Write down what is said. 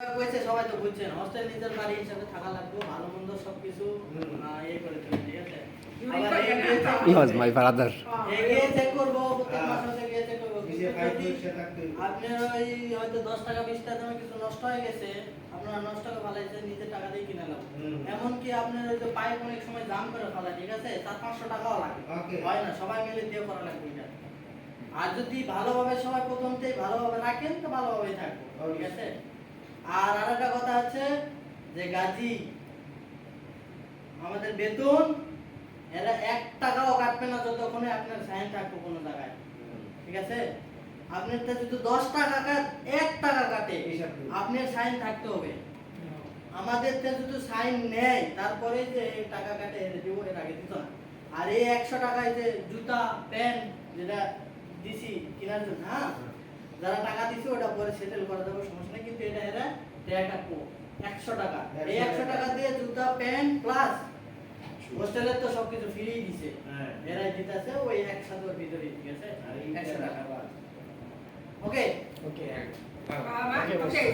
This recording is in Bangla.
কইছে সবাই তো বুঝছেন। হস্টেল নিজের বাড়ি হিসাবে থাকা লাগবে ভালো মন্দ ইয়ে করে দেবে ঠিক আছে? He was my brother. আপনার ওই হয়তো দশ টাকা বিশ টাকা দামে কিছু নষ্ট হয়ে গেছে আপনারা নষ্ট করে ফেলাইছেন নিজের টাকা দিয়ে কিনে নেব এমনকি আপনার ওই পাইপ অনেক সময় দাম করে ফেলা ঠিক আছে? চার পাঁচশো টাকাও লাগে। হয় না সবাই মিলে দিয়ে করা লাগবে এটা। আর যদি ভালোভাবে সবাই প্রথম প্রথমতেই ভালোভাবে রাখেন তো ভালোভাবেই থাকব ঠিক আছে? আর আরেকটা কথা হচ্ছে যে গাজী আমাদের বেতন এরা এক টাকাও কাটবে না যতক্ষণে আপনার সাইন থাকব কোনো জায়গায়। ঠিক আছে? আপনার তো যদি দশ টাকা কাট এক টাকা কাটে আপনার সাইন থাকতে হবে। আমাদের তো যদি সাইন নেয় তারপরে যে টাকা কাটে দিব এর আগে দিত না। আর এই একশো টাকায় যে জুতা প্যান্ট যেটা দিছি কেনার জন্য হ্যাঁ? যারা টাকা দিছে ওটা পরে সেটেল করে দেবো সমস্যা নেই কিন্তু এটা এরা দেয়া কাটবো একশো টাকা। এই একশো টাকা দিয়ে জুতা প্যান্ট প্লাস হোস্টেলের তো সবকিছু ফ্রি দিছে। হ্যাঁ। এরাই দিতেছে ওই একসাথে ওর ভিতরে ঠিক আছে আর এই একশো টাকা। ওকে ওকে Okay.